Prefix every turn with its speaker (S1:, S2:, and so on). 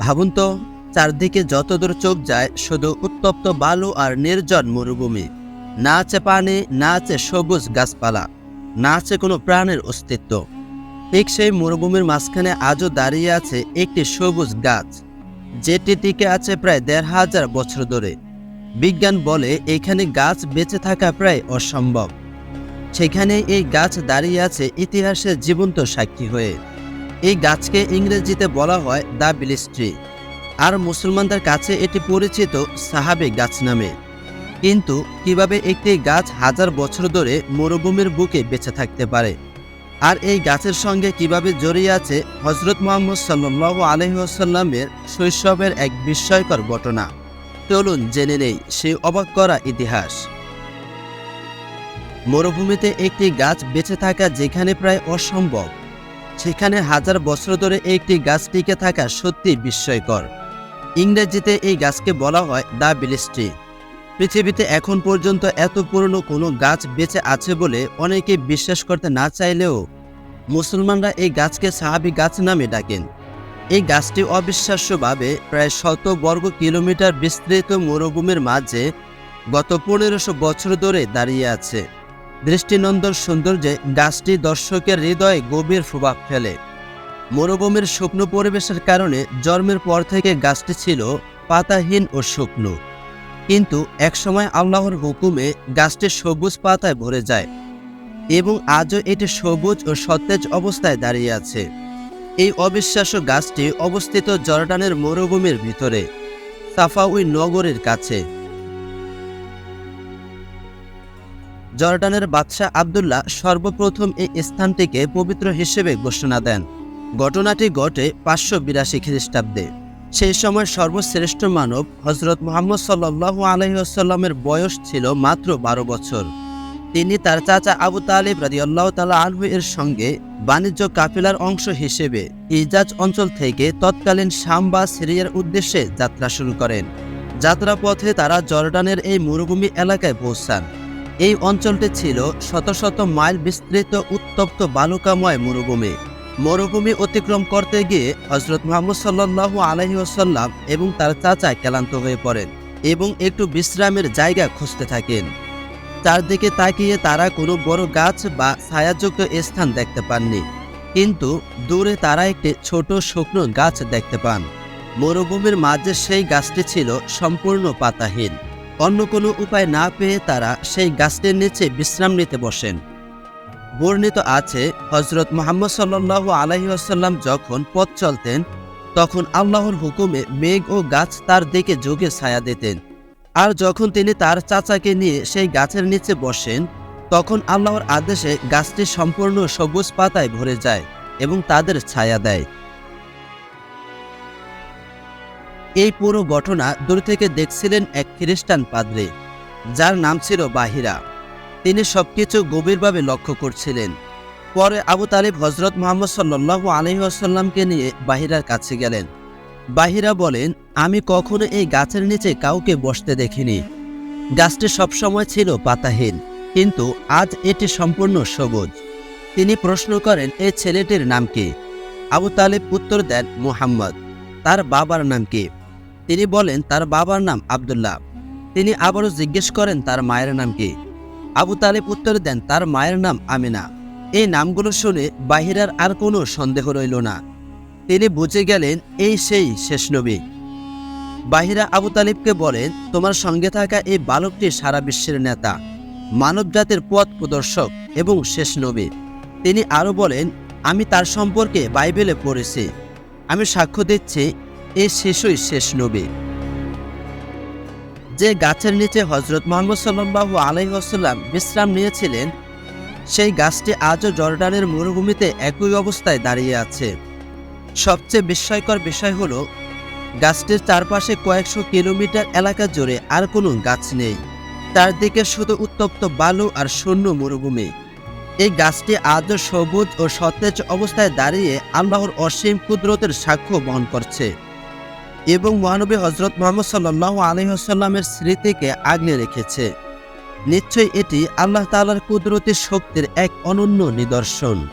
S1: ভাবুন তো, চারদিকে যতদূর চোখ যায়, শুধু উত্তপ্ত বালু আর নির্জন মরুভূমি। না আছে পানি, না আছে সবুজ গাছপালা, না আছে কোনো প্রাণের অস্তিত্ব। ঠিক সেই মরুভূমির মাঝখানে আজও দাঁড়িয়ে আছে একটি সবুজ গাছ, যেটি টিকে আছে প্রায় দেড় হাজার বছর ধরে। বিজ্ঞান বলে এখানে গাছ বেঁচে থাকা প্রায় অসম্ভব। সেখানে এই গাছ দাঁড়িয়ে আছে ইতিহাসের জীবন্ত সাক্ষী হয়ে। এই গাছকে ইংরেজিতে বলা হয় দ্য বিলিস ট্রি। আর মুসলমানদের কাছে এটি পরিচিত সাহাবে গাছ নামে। কিন্তু কীভাবে একটি গাছ হাজার বছর ধরে মরুভূমির বুকে বেঁচে থাকতে পারে? আর এই গাছের সঙ্গে কীভাবে জড়িয়ে আছে হজরত মোহাম্মদ সাল্লাহ আলহিহাসাল্লামের শৈশবের এক বিস্ময়কর ঘটনা? চলুন জেনে নেই সেই অবাক করা ইতিহাস। মরুভূমিতে একটি গাছ বেঁচে থাকা যেখানে প্রায় অসম্ভব। সেখানে হাজার বছর ধরে একটি গাছ টিকে থাকা সত্যি বিস্ময়কর। ইংরেজিতে এই গাছকে বলা হয় দ্য বিলিস্ট্রি পৃথিবীতে এখন পর্যন্ত এত পুরনো কোনো গাছ বেঁচে আছে বলে অনেকে বিশ্বাস করতে না চাইলেও মুসলমানরা এই গাছকে সাহাবি গাছ নামে ডাকেন। এই গাছটি অবিশ্বাস্যভাবে প্রায় শত বর্গ কিলোমিটার বিস্তৃত মরুভূমির মাঝে গত পনেরোশো বছর ধরে দাঁড়িয়ে আছে। দৃষ্টিনন্দন সৌন্দর্যে গাছটি দর্শকের হৃদয়ে গভীর প্রভাব ফেলে। মরুভূমির শুকনো পরিবেশের কারণে জন্মের পর থেকে গাছটি ছিল পাতাহীন ও শুকনো। কিন্তু একসময় আল্লাহর হুকুমে গাছটি সবুজ পাতায় ভরে যায় এবং আজও এটি সবুজ ও সতেজ অবস্থায় দাঁড়িয়ে আছে। এই অবিশ্বাস্য গাছটি অবস্থিত জর্ডানের মরুভূমির ভিতরে, সাফাউই নগরের কাছে। জর্ডানের বাদশাহ আবদুল্লাহ সর্বপ্রথম এই স্থানটিকে পবিত্র হিসেবে ঘোষণা দেন। ঘটনাটি ঘটে পাঁচশো বিরাশি খ্রিস্টাব্দে। সেই সময় সর্বশ্রেষ্ঠ মানব হজরত মোহাম্মদ সাল্লু আলহিহাস্লামের বয়স ছিল মাত্র বারো বছর। তিনি তার চাচা আবু তালিব রাজি আল্লাহ তালা আনহু এর সঙ্গে বাণিজ্য কাফিলার অংশ হিসেবে ইজাজ অঞ্চল থেকে তৎকালীন শাম বা সিরিয়ার উদ্দেশ্যে যাত্রা শুরু করেন। যাত্রাপথে তারা জর্ডানের এই মরুভূমি এলাকায় পৌঁছান। এই অঞ্চলটি ছিল শত শত মাইল বিস্তৃত উত্তপ্ত বালুকাময় মরুভূমি। মরুভূমি অতিক্রম করতে গিয়ে হজরত মোহাম্মদ সাল্লাহ আলহি আসাল্লাম এবং তার চাচা ক্লান্ত হয়ে পড়েন এবং একটু বিশ্রামের জায়গা খুঁজতে থাকেন। চারদিকে তাকিয়ে তারা কোনো বড় গাছ বা ছায়াযুক্ত স্থান দেখতে পাননি, কিন্তু দূরে তারা একটি ছোট শুকনো গাছ দেখতে পান। মরুভূমির মাঝে সেই গাছটি ছিল সম্পূর্ণ পাতাহীন। অন্য কোনো উপায় না পেয়ে তারা সেই গাছটির নিচে বিশ্রাম নিতে বসেন। বর্ণিত আছে হজরত মোহাম্মদ সাল্লাহ আলহি আসাল্লাম যখন পথ চলতেন, তখন আল্লাহর হুকুমে মেঘ ও গাছ তার দিকে যোগে ছায়া দিতেন। আর যখন তিনি তার চাচাকে নিয়ে সেই গাছের নিচে বসেন, তখন আল্লাহর আদেশে গাছটি সম্পূর্ণ সবুজ পাতায় ভরে যায় এবং তাদের ছায়া দেয়। এই পুরো ঘটনা দূর থেকে দেখছিলেন এক খ্রিস্টান পাদ্রে, যার নাম ছিল বাহিরা। তিনি সবকিছু গভীরভাবে লক্ষ্য করছিলেন। পরে আবু তালিব হজরত মোহাম্মদ সাল্লু আলহিহাসাল্লামকে নিয়ে বাহিরার কাছে গেলেন। বাহিরা বলেন, আমি কখনো এই গাছের নিচে কাউকে বসতে দেখিনি। গাছটি সবসময় ছিল পাতাহীন, কিন্তু আজ এটি সম্পূর্ণ সবুজ। তিনি প্রশ্ন করেন, এই ছেলেটির নাম কি? আবু তালিব উত্তর দেন, মুহাম্মদ। তার বাবার নাম কি? তিনি বলেন, তার বাবার নাম আবদুল্লাহ। তিনি আবারও জিজ্ঞেস করেন, তার মায়ের নাম কি? আবু তালিব উত্তর দেন, তার মায়ের নাম আমিনা। এই নামগুলো শুনে বাহিরার আর কোনো সন্দেহ রইল না। তিনি বুঝে গেলেন, এই সেই শেষ নবী। বাহিরা আবু তালিবকে বলেন, তোমার সঙ্গে থাকা এই বালকটি সারা বিশ্বের নেতা মানবজাতির পথ প্রদর্শক এবং শেষ নবী। তিনি আরও বলেন, আমি তার সম্পর্কে বাইবেলে পড়েছি। আমি সাক্ষ্য দিচ্ছি এই শেষই শেষ নবী। যে গাছের নিচে হজরত মোহাম্মদ সাল্লাহু আলহিহাসাল্লাম বিশ্রাম নিয়েছিলেন, সেই গাছটি আজও জর্ডানের মরুভূমিতে একই অবস্থায় দাঁড়িয়ে আছে। সবচেয়ে বিস্ময়কর বিষয় হলো, গাছটির চারপাশে কয়েকশো কিলোমিটার এলাকা জুড়ে আর কোনো গাছ নেই। তার দিকে শুধু উত্তপ্ত বালু আর শূন্য মরুভূমি। এই গাছটি আজও সবুজ ও সতেজ অবস্থায় দাঁড়িয়ে আল্লাহর অসীম কুদরতের সাক্ষ্য বহন করছে। এবং মহানবী হজরত মোহাম্মদ সাল্লাহ আলহিহাসাল্লামের স্মৃতিকে আগলে রেখেছে। নিশ্চয়ই এটি আল্লাহ তালার কুদরতি শক্তির এক অনন্য নিদর্শন।